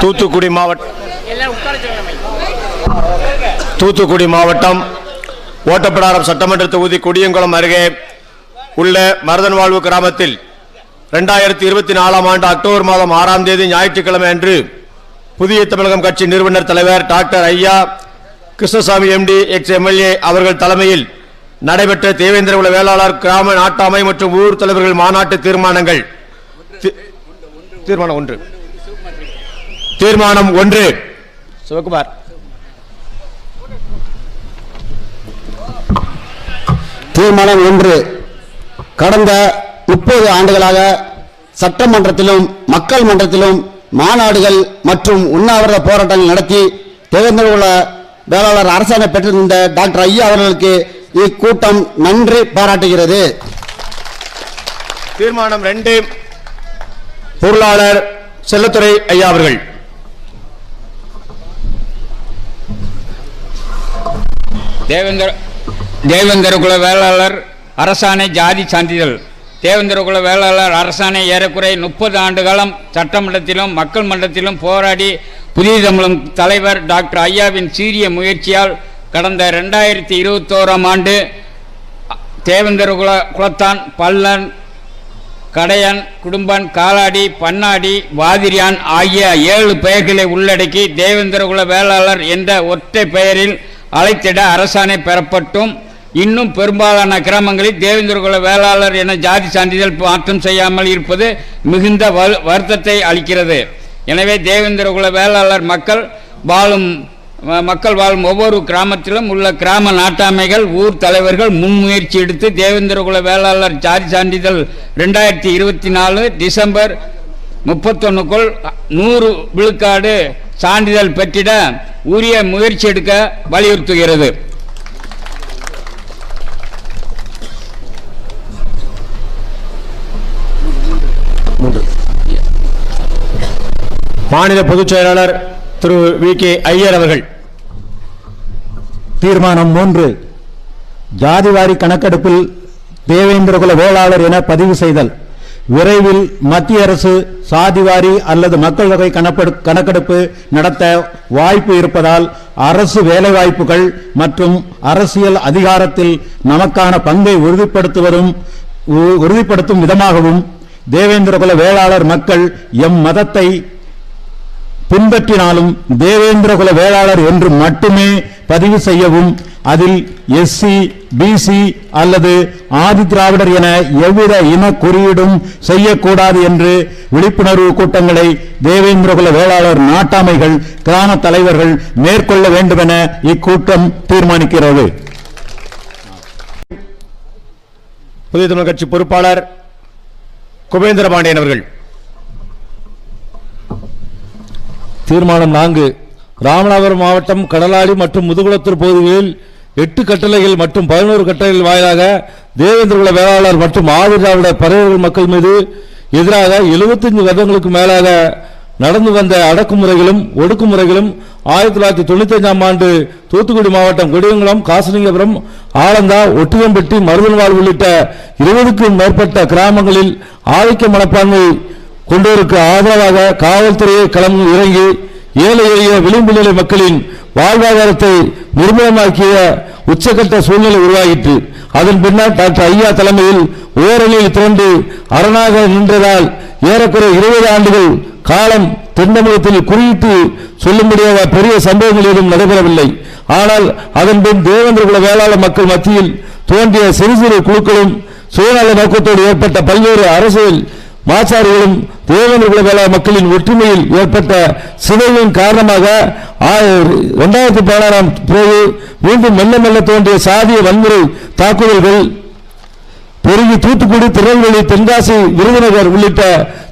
தூத்துக்குடி மாவட்டம் தூத்துக்குடி மாவட்டம் ஓட்டப்பிடாரம் சட்டமன்ற தொகுதி கொடியங்குளம் அருகே உள்ள மருதன் வாழ்வு கிராமத்தில் ரெண்டாயிரத்தி இருபத்தி நாலாம் ஆண்டு அக்டோபர் மாதம் ஆறாம் தேதி ஞாயிற்றுக்கிழமை அன்று புதிய தமிழகம் கட்சி நிறுவனர் தலைவர் டாக்டர் ஐயா கிருஷ்ணசாமி எம்டி எக்ஸ் எம்எல்ஏ அவர்கள் தலைமையில் நடைபெற்ற தேவேந்திர குல வேளாளர் கிராம நாட்டாமை மற்றும் ஊர் தலைவர்கள் மாநாட்டு தீர்மானங்கள் தீர்மானம் ஒன்று. தீர்மானம் ஒன்று. சிவகுமார். தீர்மானம் ஒன்று. கடந்த முப்பது ஆண்டுகளாக சட்டமன்றத்திலும் மக்கள் மன்றத்திலும் மாநாடுகள் மற்றும் உண்ணாவிரத போராட்டங்கள் நடத்தி தேர்ந்தெடுத்துள்ள வேளாளர் அரசாணை பெற்றிருந்த டாக்டர் ஐயா அவர்களுக்கு இக்கூட்டம் நன்றி பாராட்டுகிறது. தீர்மானம் ரெண்டு. பொருளாளர் செல்லத்துறை ஐயா அவர்கள். தேவேந்திர தேவேந்திர குல வேளாளர் அரசாணை ஜாதி சான்றிதழ். தேவேந்திர குல வேளாளர் அரசாணை ஏறக்குறை முப்பது ஆண்டு காலம் சட்டமன்றத்திலும் மக்கள் மன்றத்திலும் போராடி புதிய தமிழம் தலைவர் டாக்டர் ஐயாவின் சீரிய முயற்சியால் கடந்த ரெண்டாயிரத்தி இருபத்தோராம் ஆண்டு தேவேந்திர குல குலத்தான் பல்லன் கடையன் குடும்பன் காலாடி பன்னாடி வாதிரியான் ஆகிய ஏழு பெயர்களை உள்ளடக்கி தேவேந்திரகுல வேளாளர் என்ற ஒற்றை பெயரில் அழைத்திட அரசாணை பெறப்பட்டும். இன்னும் பெரும்பாலான கிராமங்களில் தேவேந்திரகுல வேளாளர் என ஜாதி சான்றிதழ் மாற்றம் செய்யாமல் இருப்பது மிகுந்த வரு- வருத்தத்தை அளிக்கிறது. எனவே தேவேந்திரகுல வேளாளர் மக்கள் வாழும் மக்கள் வாழும் ஒவ்வொரு கிராமத்திலும் உள்ள கிராம நாட்டாமைகள் ஊர் தலைவர்கள் முன்முயற்சி எடுத்து தேவேந்திரகுல வேளாளர் ஜாதி சான்றிதழ் ரெண்டாயிரத்தி இருபத்தி நாலு டிசம்பர் முப்பத்தொன்னுக்குள் நூறு விழுக்காடு சான்றிதழ் பெற்றிட உரிய முயற்சி எடுக்க வலியுறுத்துகிறது. மாநில பொதுச் செயலாளர் திரு வி கே ஐயர் அவர்கள். தீர்மானம் மூன்று. ஜாதிவாரி கணக்கெடுப்பில் தேவேந்திரகுல வேளாளர் என பதிவு செய்தல். விரைவில் மத்திய அரசு சாதிவாரி அல்லது மக்கள் தொகை கணக்கெடுப்பு நடத்த வாய்ப்பு இருப்பதால் அரசு வேலைவாய்ப்புகள் மற்றும் அரசியல் அதிகாரத்தில் நமக்கான பங்கை உறுதிப்படுத்துவதும் உ- உறுதிப்படுத்தும் விதமாகவும் தேவேந்திரகுல வேளாளர் மக்கள் எம் மதத்தை பின்பற்றினாலும் தேவேந்திரகுல வேளாளர் என்று மட்டுமே பதிவு செய்யவும் அதில் எஸ்சி பிசி அல்லது ஆதி திராவிடர் என எவ்வித இன குறியீடும் செய்யக்கூடாது என்று விழிப்புணர்வு கூட்டங்களை தேவேந்திரகுல வேளாளர் நாட்டாமைகள் கிராம தலைவர்கள் மேற்கொள்ள வேண்டுமென இக்கூட்டம் தீர்மானிக்கிறது. புதிய தமிழ் கட்சி பொறுப்பாளர் குபேந்திர பாண்டியன் அவர்கள். தீர்மானம் நான்கு. ராமநாதபுரம் மாவட்டம் கடலாடி மற்றும் முதுகுளத்தூர் பகுதிகளில் எட்டு கட்டளைகள் மற்றும் பதினோரு கட்டளைகள் வாயிலாக தேவேந்திரகுல வேளாளர் மற்றும் ஆதிராவிட பறவைகள் மக்கள் மீது எதிராக 75 வருடங்களுக்கு மேலாக நடந்து வந்த அடக்குமுறைகளும் ஒடுக்குமுறைகளும் ஆயிரத்தி தொள்ளாயிரத்தி தொண்ணூத்தி அஞ்சாம் ஆண்டு தூத்துக்குடி மாவட்டம் கொடியங்குளம் காசிலிங்கபுரம் ஆலந்தா ஒட்டியம்பட்டி மருதன்வாள் உள்ளிட்ட இருபதுக்கும் மேற்பட்ட கிராமங்களில் ஆதிக்க மனப்பான்மை கொண்டோருக்கு ஆதரவாக காவல்துறையை களம் இறங்கி ஏழை எளிய விளிம்பு நிலை மக்களின் வாழ்வாதாரத்தை நிர்மூலமாக்கிய உச்சகட்ட சூழ்நிலை உருவாயிற்று அதன் பின்னர் டாக்டர் ஐயா தலைமையில் ஓரணியில் திரண்டு அரணாக நின்றதால் ஏறக்குறைய இருபது ஆண்டுகள் காலம் தென்னமயத்தில் குறியிட்டு சொல்ல முடியாத பெரிய சம்பவங்கள் எதுவும் நடைபெறவில்லை. ஆனால் அதன் பின் தேவேந்திரகுல வேளாள மக்கள் மத்தியில் தோன்றிய சிறு சிறு குழுக்களும் சுயநல நோக்கத்தோடு ஏற்பட்ட பல்வேறு அரசியல் மாச்சாரிகளும் தேவேந்திரகுல மக்களின் ஒற்றுமையில் ஏற்பட்ட சிதைவின் காரணமாக இரண்டாயிரத்தி பதினாறாம் போது மீண்டும் மெல்ல மெல்ல தோன்றிய சாதிய வன்முறை தாக்குதல்கள் பெருகி தூத்துக்குடி திருநெல்வேலி தென்காசி விருதுநகர் உள்ளிட்ட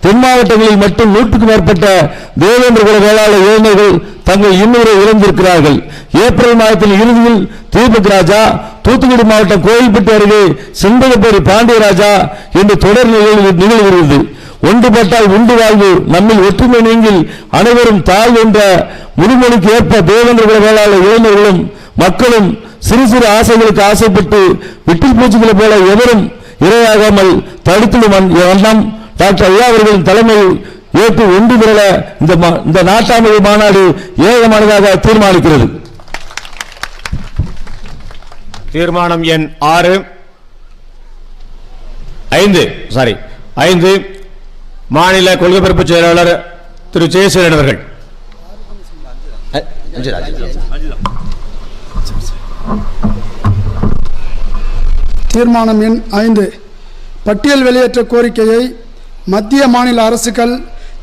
தென் மாவட்டங்களில் மட்டும் நூற்றுக்கும் மேற்பட்ட தேவேந்திர குல வேளாளர் இளைஞர்கள் தங்கள் இன்னொரு இழந்திருக்கிறார்கள் ஏப்ரல் மாதத்தின் இறுதியில் தீபக் ராஜா தூத்துக்குடி மாவட்டம் கோயில்பட்டி அருகே செண்பகப்பேரி பாண்டியராஜா என்று தொடர் நிகழ்வு நிகழ்கிறது ஒன்றுபட்டால் உண்டு வாழ்வு நம்மில் ஒற்றுமை நீங்கில் அனைவரும் தாழ் என்ற முழுமொழிக்கு ஏற்ப தேவேந்திர குல வேளாளர் இளைஞர்களும் மக்களும் சிறு சிறு ஆசைகளுக்கு ஆசைப்பட்டு விட்டில் பூச்சிகளைப் போல எவரும் இரையாகாமல் தடுத்திடும் வண்ணம் டாக்டர் ஐயா அவர்களின் தலைமையில் ஏற்று ஒன்று திரள இந்த இந்த நாட்டாமை மாநாடு ஏகமானதாக தீர்மானிக்கிறது. தீர்மானம் எண் ஆறு. ஐந்து சாரி ஐந்து. மாநில கொள்கை பரப்பு செயலாளர் திரு ஜெயசீலன் அவர்கள். தீர்மானம் எண் ஐந்து. பட்டியல் வெளியேற்ற கோரிக்கையை மத்திய மாநில அரசுகள்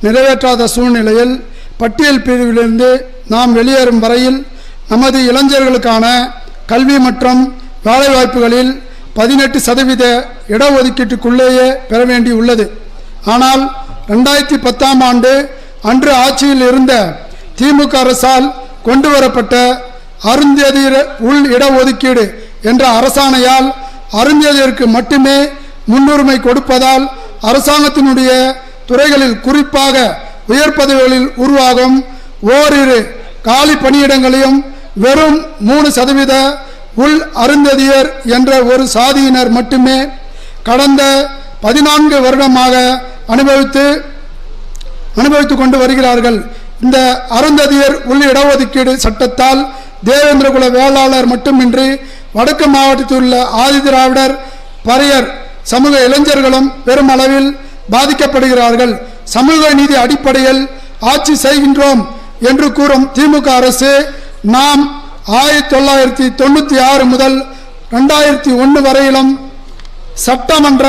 நிறைவேற்றாத சூழ்நிலையில் பட்டியல் பிரிவிலிருந்து நாம் வெளியேறும் வரையில் நமது இளைஞர்களுக்கான கல்வி மற்றும் வேலைவாய்ப்புகளில் பதினெட்டு சதவீத இடஒதுக்கீட்டுக்குள்ளேயே பெற வேண்டியுள்ளது ஆனால் ரெண்டாயிரத்தி பத்தாம் ஆண்டு அன்று ஆட்சியில் இருந்த திமுக அரசால் கொண்டு வரப்பட்ட அருந்ததியர் உள் இடஒதுக்கீடு என்ற அரசாணையால் அருந்ததியருக்கு மட்டுமே முன்னுரிமை கொடுப்பதால் அரசாங்கத்தினுடைய துறைகளில் குறிப்பாக உயர் பதவிகளில் உருவாகும் ஓரிரு காலி பணியிடங்களையும் வெறும் மூணு சதவீத உள் அருந்ததியர் என்ற ஒரு சாதியினர் மட்டுமே கடந்த பதினான்கு வருடமாக அனுபவித்து அனுபவித்துக் கொண்டு வருகிறார்கள். இந்த அருந்ததியர் உள் இடஒதுக்கீடு சட்டத்தால் தேவேந்திரகுல வேளாளர் மட்டுமின்றி வடக்கு மாவட்டத்தில் உள்ள ஆதிதிராவிடர் பறையர் சமூக இளைஞர்களும் பெருமளவில் பாதிக்கப்படுகிறார்கள். சமூக நீதி அடிப்படையில் ஆட்சி செய்கின்றோம் என்று கூறும் திமுக அரசு நாம் ஆயிரத்தி தொள்ளாயிரத்தி தொண்ணூற்றி ஆறு முதல் ரெண்டாயிரத்தி ஒன்று வரையிலும் சட்டமன்ற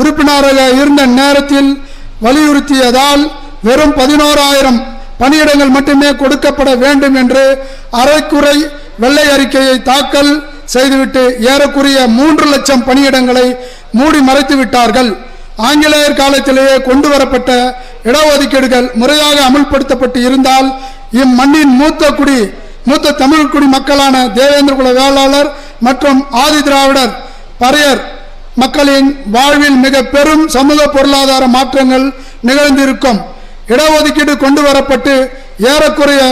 உறுப்பினராக இருந்த நேரத்தில் வலியுறுத்தியதால் வெறும் பதினோராயிரம் பணியிடங்கள் மட்டுமே கொடுக்கப்பட வேண்டும் என்று அரைக்குறை வெள்ளை அறிக்கையை தாக்கல் செய்துவிட்டு ஏறக்குறைய மூன்று லட்சம் பணியிடங்களை மூடி மறைத்து விட்டார்கள் ஆங்கிலேயர் காலத்திலேயே கொண்டு வரப்பட்ட இடஒதுக்கீடுகள் முறையாக அமுல்படுத்தப்பட்டு இருந்தால் இம்மண்ணின் மூத்த குடி மூத்த தமிழ் குடி மக்களான தேவேந்திரகுல வேளாளர் மற்றும் ஆதி திராவிடர் பறையர் மக்களின் வாழ்வில் மிக பெரும் சமூக பொருளாதார மாற்றங்கள் நிகழ்ந்திருக்கும். இடஒதுக்கீடு கொண்டு வரப்பட்டு ஏறக்குறைய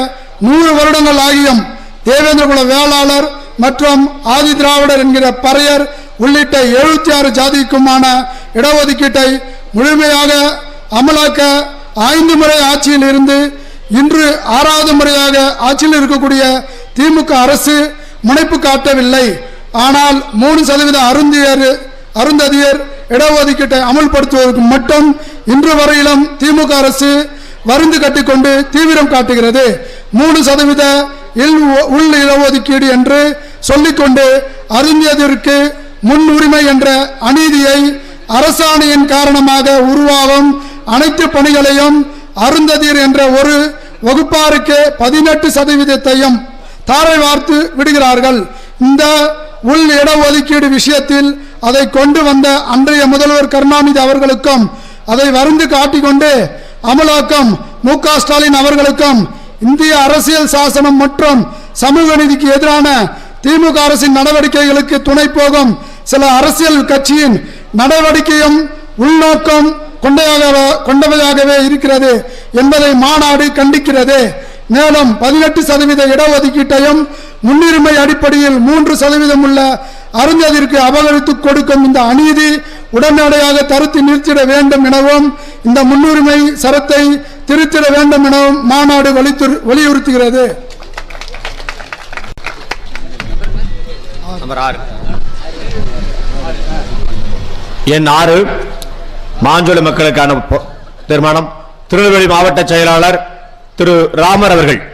நூறு வருடங்கள் ஆகியும் தேவேந்திரகுல வேளாளர் மற்றும் ஆதி திராவிடர் என்கிற பறையர் உள்ளிட்ட எழுபத்தி ஆறு ஜாதிக்குமான இடஒதுக்கீட்டை முழுமையாக அமலாக்க ஐந்து முறை ஆட்சியில் இருந்து இன்று ஆறாவது முறையாக ஆட்சியில் இருக்கக்கூடிய திமுக அரசு முனைப்பு காட்டவில்லை. ஆனால் மூணு சதவீத அருந்தியர் அருந்ததியர் இடஒதுக்கீட்டை அமல்படுத்துவதற்கு மட்டும் இன்று வரையிலும் திமுக அரசு வருந்து கட்டிக்கொண்டு தீவிரம் காட்டுகிறது. மூணு சதவீத இல் உள் இடஒதுக்கீடு என்று சொல்லிக்கொண்டு அருந்தியதற்கு முன்னுரிமை என்ற அநீதியை அரசாணையின் காரணமாக உருவாகும் அனைத்து பணிகளையும் அருந்ததீர் என்ற ஒரு வகுப்பாருக்கு பதினெட்டு சதவீதத்தையும் தாரை வார்த்து விடுகிறார்கள். இந்த உள் இடஒதுக்கீடு விஷயத்தில் அதை கொண்டு வந்த அன்றைய முதல்வர் கருணாநிதி அவர்களுக்கும் அதை வருந்து காட்டிக்கொண்டு அமலாக்கம் மு க ஸ்டாலின் அவர்களுக்கும் இந்திய அரசியல் சாசனம் மற்றும் சமூக நீதிக்கு எதிரான திமுக அரசின் நடவடிக்கைகளுக்கு துணை போகும் சில அரசியல் கட்சியின் நடவடிக்கையும் உள்நோக்கம் கொண்டதாக கொண்டவையாகவே இருக்கிறது என்பதை மாநாடு கண்டிக்கிறது. மேலும் பதினெட்டு சதவீத இடஒதுக்கீட்டையும் முன்னுரிமை அடிப்படையில் மூன்று சதவீதம் உள்ள அருந்ததிற்கு அபகரித்து கொடுக்கும் இந்த அநீதி உடனடியாக தருத்தி நிறுத்திட வேண்டும் எனவும் இந்த முன்னுரிமை சரத்தை திருத்திட வேண்டும் எனவும் மாநாடு வலியுறுத்துகிறது. நம்பர் ஆறு. எண் ஆறு மாஞ்சோலை மக்களுக்கான தீர்மானம். திருநெல்வேலி மாவட்ட செயலாளர் திரு ராமர் அவர்கள்.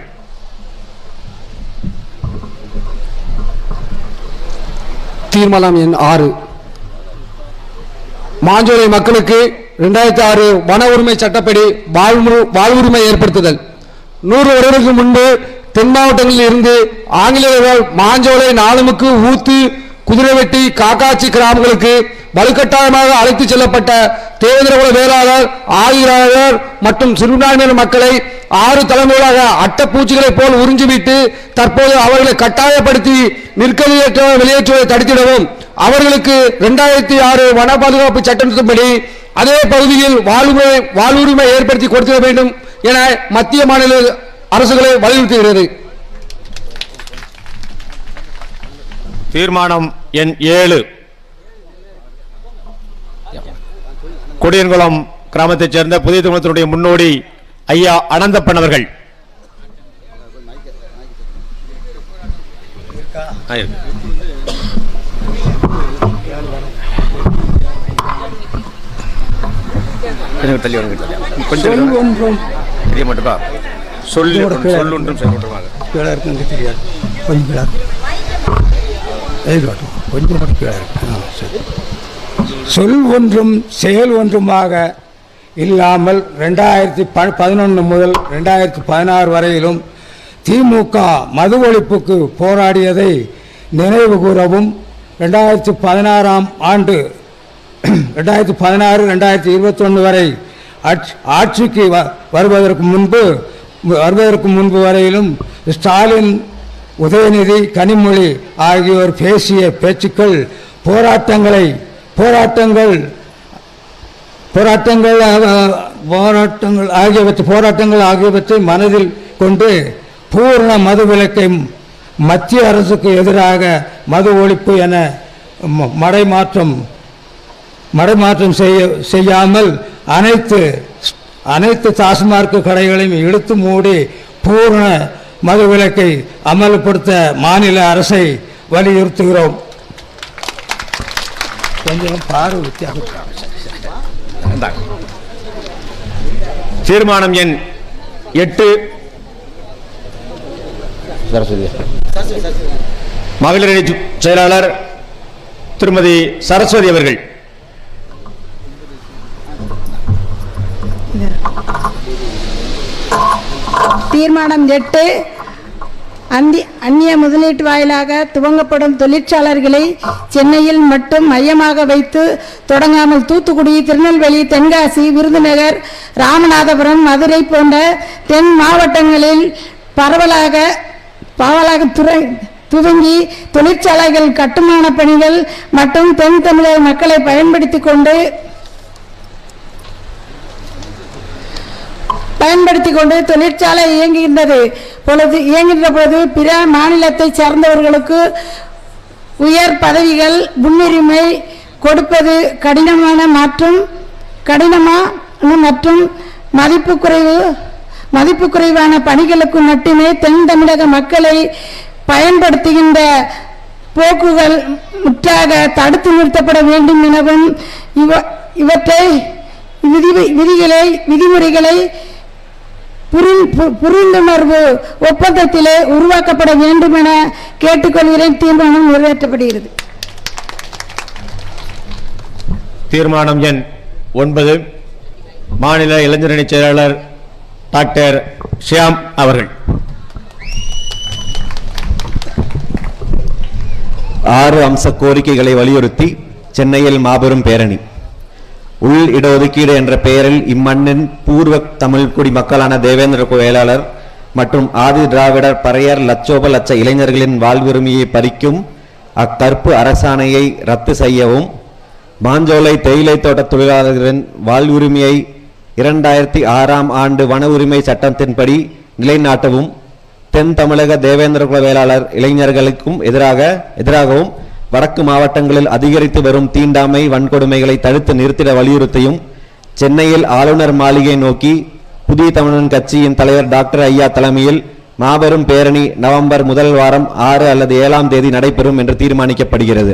தீர்மானம் எண் ஆறு. மாஞ்சோலை மக்களுக்கு இரண்டாயிரத்தி ஆறு வன உரிமை சட்டப்படி வாழ்வு- வாழ்வுரிமை ஏற்படுத்துதல். நூறு வருடங்களுக்கு முன்பு தென் மாவட்டங்களில் இருந்து ஆங்கிலேயர்கள் மாஞ்சோலை நாளுமுக்கு ஊத்து குதிரைவெட்டி காக்காச்சி கிராமங்களுக்கு வலுக்கட்டாயமாக அழைத்துச் செல்லப்பட்ட தேவேந்திரகுல வேளாளர் ஆயுராளர் மற்றும் சிறுபான்மையினர் மக்களை ஆறு தலைமுறைகளாக அட்டப்பூச்சிகளைப் போல் உறிஞ்சிவிட்டு தற்போது அவர்களை கட்டாயப்படுத்தி நிற்கதியற்ற வெளியேற்றுவதை தடுத்திடவும் அவர்களுக்கு இரண்டாயிரத்தி ஆறு வன பாதுகாப்பு சட்டத்தின்படி அதே பகுதியில் வாழ்வுரிமை வாழ்வுரிமை ஏற்படுத்தி கொடுத்திட வேண்டும் என மத்திய மாநில அரசுகளை வலியுறுத்துகிறது. தீர்மானம் எண் ஏழு. கொடியன்குளம் கிராமத்தைச் சேர்ந்த புதிய தமிழத்தினுடைய முன்னோடி ஐயா அனந்தப்பன் அவர்கள் கொஞ்சம் தள்ளி கொஞ்சம் தெரிய மாட்டேப்பா சொல்லி செயல்பட்டுருவாங்க தெரியாது கொஞ்சம் கொஞ்சம் கீழே இருக்கு சரி. சொல் ஒன்றும் செயல் ஒன்றுமாக இல்லாமல் ரெண்டாயிரத்தி ப பதினொன்று முதல் ரெண்டாயிரத்தி பதினாறு வரையிலும் திமுக மது ஒழிப்புக்கு போராடியதை நினைவு கூறவும் ரெண்டாயிரத்தி பதினாறாம் ஆண்டு ரெண்டாயிரத்தி பதினாறு ரெண்டாயிரத்தி இருபத்தொன்று வரை ஆட்சிக்கு வ- வருவதற்கு முன்பு வருவதற்கு முன்பு வரையிலும் ஸ்டாலின் உதயநிதி கனிமொழி ஆகியோர் பேசிய பேச்சுக்கள் போராட்டங்களை போராட்டங்கள் போராட்டங்கள் போராட்டங்கள் ஆகியவற்றை போராட்டங்கள் ஆகியவற்றை மனதில் கொண்டு பூர்ண மது விலக்கை மத்திய அரசுக்கு எதிராக மது ஒழிப்பு என ம- மடைமாற்றம் மடைமாற்றம் செய்ய செய்யாமல் அனைத்து அனைத்து டாஸ்மார்க் கடைகளையும் இழுத்து மூடி பூர்ண மது விலக்கை அமல்படுத்த மாநில அரசை வலியுறுத்துகிறோம். கொஞ்சம் பார்வை வித்தியாசம். தீர்மானம் எண் எட்டு. மகளிர் அணி செயலாளர் திருமதி சரஸ்வதி அவர்கள். தீர்மானம் எட்டு. அந்தி அந்நிய முதலீட்டு வாயிலாக துவங்கப்படும் தொழிற்சாலர்களை சென்னையில் மட்டும் மையமாக வைத்து தொடங்காமல் தூத்துக்குடி திருநெல்வேலி தென்காசி விருதுநகர் ராமநாதபுரம் மதுரை போன்ற தென் மாவட்டங்களில் பரவலாக பரவலாக துறை துவங்கி தொழிற்சாலைகள் கட்டுமான பணிகள் மற்றும் தென் தமிழக மக்களை பயன்படுத்தி கொண்டு பயன்படுத்தி கொண்டு தொழிற்சாலை இயங்குகின்றது. பொழுது இயங்குகின்ற பொழுது பிற மாநிலத்தை சார்ந்தவர்களுக்கு உயர் பதவிகள் முன்னுரிமை கொடுப்பது கடினமான மற்றும் கடினமான மற்றும் மதிப்பு குறைவு மதிப்பு குறைவான பணிகளுக்கு மட்டுமே தென் தமிழக மக்களை பயன்படுத்துகின்ற போக்குகள் முற்றாக தடுத்து நிறுத்தப்பட வேண்டும் எனவும் இவ இவற்றை விதி விதிகளை விதிமுறைகளை புரிந்துணர்வு ஒப்பந்தத்திலே உருவாக்கப்பட வேண்டும் என கேட்டுக்கொள்கிறேன். தீர்மானம் நிறைவேற்றப்படுகிறது. தீர்மானம் எண் ஒன்பது. மாநில இளைஞரணி செயலாளர் டாக்டர் ஷியாம் அவர்கள். ஆறு அம்ச கோரிக்கைகளை வலியுறுத்தி சென்னையில் மாபெரும் பேரணி. உள் இடஒதுக்கீடு என்ற பெயரில் இம்மண்ணின் பூர்வ தமிழ் குடி மக்களான தேவேந்திர வேளாளர் மற்றும் ஆதி திராவிடர் பறையர் லட்சோப லட்ச இளைஞர்களின் வாழ்வுரிமையை பறிக்கும் அக்கற்பு அரசாணையை ரத்து செய்யவும் மாஞ்சோலை தேயிலை தோட்ட தொழிலாளர்களின் வாழ்வுரிமையை இரண்டாயிரத்தி ஆறாம் ஆண்டு வன உரிமை சட்டத்தின்படி நிலைநாட்டவும் தென் தமிழக தேவேந்திர குல வேளாளர் இளைஞர்களுக்கும் எதிராக எதிராகவும் வடக்கு மாவட்டங்களில் அதிகரித்து வரும் தீண்டாமை வன்கொடுமைகளை தடுத்து நிறுத்திட வலியுறுத்தியும் சென்னையில் ஆளுநர் மாளிகை நோக்கி புதிய தமிழன் கட்சியின் தலைவர் டாக்டர் ஐயா தலைமையில் மாபெரும் பேரணி நவம்பர் முதல் வாரம் ஆறு அல்லது ஏழாம் தேதி நடைபெறும் என்று தீர்மானிக்கப்படுகிறது.